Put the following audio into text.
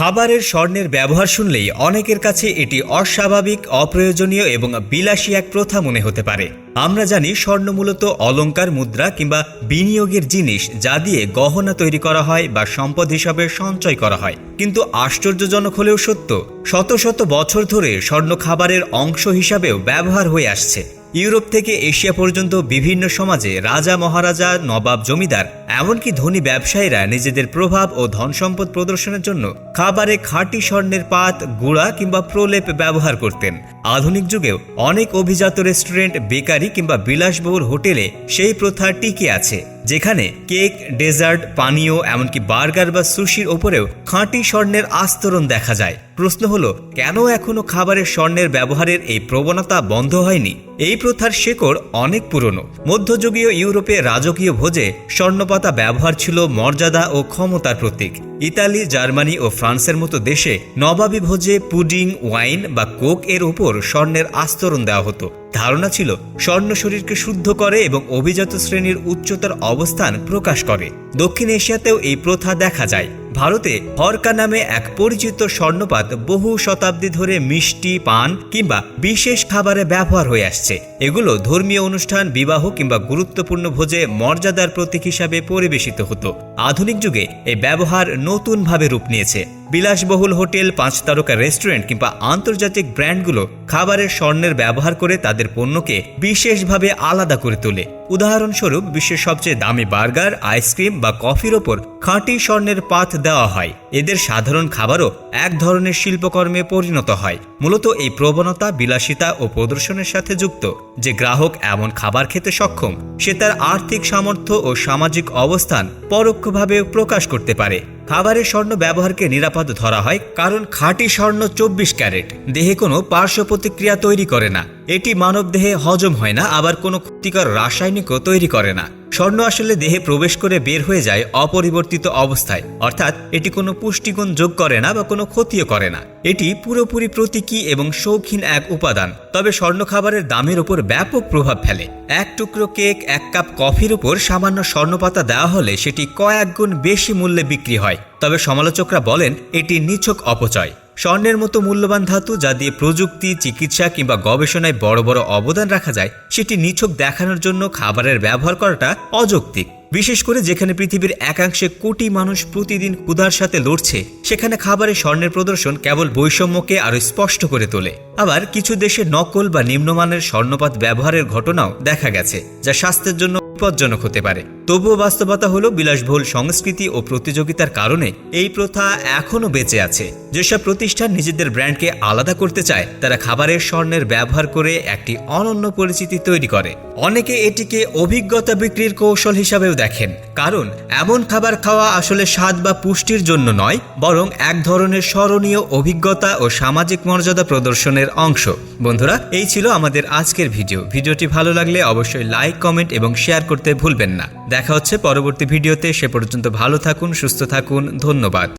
খাবারের স্বর্ণের ব্যবহার শুনলেই অনেকের কাছে এটি অস্বাভাবিক, অপ্রয়োজনীয় এবং বিলাসী এক প্রথা মনে হতে পারে। আমরা জানি স্বর্ণ মূলত অলঙ্কার, মুদ্রা কিংবা বিনিয়োগের জিনিস যা দিয়ে গহনা তৈরি করা হয় বা সম্পদ হিসাবে সঞ্চয় করা হয়। কিন্তু আশ্চর্যজনক হলেও সত্য, শত শত বছর ধরে স্বর্ণ খাবারের অংশ হিসাবেও ব্যবহার হয়ে আসছে। ইউরোপ থেকে এশিয়া পর্যন্ত বিভিন্ন সমাজে রাজা মহারাজা, নবাব জমিদার, এমনকি ধনী ব্যবসায়ীরা নিজেদের প্রভাব ও ধন সম্পদ প্রদর্শনের জন্য খাবারে খাঁটি স্বর্ণের পাত, গুড়া কিংবা প্রলেপ ব্যবহার করতেন। আধুনিক যুগেও অনেক অভিজাত রেস্টুরেন্ট, বেকারি কিংবা বিলাসবহুল হোটেলে সেই প্রথা টিকে আছে। যেখানে কেক, ডেজার্ট, পানীয়, এমনকি বার্গার বা সুশির ওপরেও খাঁটি স্বর্ণের আস্তরণ দেখা যায়। প্রশ্ন হলো, কেন এখনও খাবারের স্বর্ণের ব্যবহারের এই প্রবণতা বন্ধ হয়নি? এই প্রথার শেকড় অনেক পুরনো। মধ্যযুগীয় ইউরোপে রাজকীয় ভোজে স্বর্ণপাতা ব্যবহার ছিল মর্যাদা ও ক্ষমতার প্রতীক। ইতালি, জার্মানি ও ফ্রান্সের মতো দেশে নবাবী ভোজে পুডিং, ওয়াইন বা কোক এর ওপর স্বর্ণের আস্তরণ দেওয়া হতো। ধারণা ছিল, স্বর্ণ শরীরকে শুদ্ধ করে এবং অভিজাত শ্রেণির উচ্চতার অবস্থান প্রকাশ করে। দক্ষিণ এশিয়াতেও এই প্রথা দেখা যায়। ভারতে হরকা নামে এক পরিচিত স্বর্ণপাত বহু শতাব্দী ধরে মিষ্টি, পান কিংবা বিশেষ খাবারে ব্যবহার হয়ে আসছে। এগুলো ধর্মীয় অনুষ্ঠান, বিবাহ কিংবা গুরুত্বপূর্ণ ভোজে মর্যাদার প্রতীক হিসাবে পরিবেশিত হতো। আধুনিক যুগে এই ব্যবহার নতুনভাবে রূপ নিয়েছে। বিলাসবহুল হোটেল, পাঁচ তারকা রেস্টুরেন্ট কিংবা আন্তর্জাতিক ব্র্যান্ডগুলো খাবারের স্বর্ণের ব্যবহার করে তাদের পণ্যকে বিশেষভাবে আলাদা করে তোলে। উদাহরণস্বরূপ বিশ্বের সবচেয়ে দামি বার্গার, আইসক্রিম বা কফির ওপর খাঁটি স্বর্ণের পাত দেওয়া হয়। এদের সাধারণ খাবারও এক ধরনের শিল্পকর্মে পরিণত হয়। মূলত এই প্রবণতা, বিলাসিতা ও প্রদর্শনের সাথে যুক্ত যে গ্রাহক এমন খাবার খেতে সক্ষম, সে তার আর্থিক সামর্থ্য ও সামাজিক অবস্থান পরোক্ষভাবে প্রকাশ করতে পারে। খাবারের স্বর্ণ ব্যবহারকে নিরাপদ ধরা হয়, কারণ খাঁটি স্বর্ণ চব্বিশ ক্যারেট। দেহে কোনো পার্শ্ব প্রতিক্রিয়া তৈরি করে না। এটি মানব দেহে হজম হয় না, আবার কোনো ক্ষতিকর রাসায়নিকও তৈরি করে না। স্বর্ণ আসলে দেহে প্রবেশ করে বের হয়ে যায় অপরিবর্তিত অবস্থায়। অর্থাৎ এটি কোনো পুষ্টিগুণ যোগ করে না বা কোনো ক্ষতিও করে না। এটি পুরোপুরি প্রতীকী এবং শৌখিন এক উপাদান। তবে স্বর্ণ খাবারের দামের উপর ব্যাপক প্রভাব ফেলে। এক টুকরো কেক, এক কাপ কফির উপর সামান্য স্বর্ণপাতা দেওয়া হলে সেটি কয়েক গুণ বেশি মূল্যে বিক্রি হয়। তবে সমালোচকরা বলেন, এটি নিছক অপচয়। স্বর্ণের মতো মূল্যবান ধাতু যা দিয়ে প্রযুক্তি, চিকিৎসা কিংবা গবেষণায় বড় বড় অবদান রাখা যায়, সেটি নিছক দেখানোর জন্য খাবারের ব্যবহার করাটা অযৌক্তিক। বিশেষ করে যেখানে পৃথিবীর একাংশে কোটি মানুষ প্রতিদিন ক্ষুধার সাথে লড়ছে, সেখানে খাবারে স্বর্ণের প্রদর্শন কেবল বৈষম্যকে আরও স্পষ্ট করে তোলে। আবার কিছু দেশে নকল বা নিম্নমানের স্বর্ণপাত ব্যবহারের ঘটনাও দেখা গেছে, যা স্বাস্থ্যের জন্য বিপজ্জনক হতে পারে। তবুও বাস্তবতা হলো বিলাসবহুল সংস্কৃতি ও প্রতিযোগিতার কারণে এই প্রথা এখনও বেঁচে আছে। যেসব প্রতিষ্ঠান নিজেদের ব্র্যান্ডকে আলাদা করতে চায়, তারা খাবারের স্বর্ণের ব্যবহার করে একটি অনন্য পরিচিতি তৈরি করে। অনেকে এটিকে অভিজ্ঞতা বিক্রির কৌশল হিসাবেও দেখেন। কারণ, এমন খাবার খাওয়া আসলে স্বাদ বা পুষ্টির জন্য নয়, বরং এক ধরনের স্মরণীয় অভিজ্ঞতা ও সামাজিক মর্যাদা প্রদর্শনের অংশ। বন্ধুরা, এই ছিল আমাদের আজকের ভিডিও। ভিডিওটি ভালো লাগলে অবশ্যই লাইক, কমেন্ট এবং শেয়ার করতে ভুলবেন না। দেখা হচ্ছে পরবর্তী ভিডিওতে। সে পর্যন্ত ভালো থাকুন সুস্থ থাকুন ধন্যবাদ।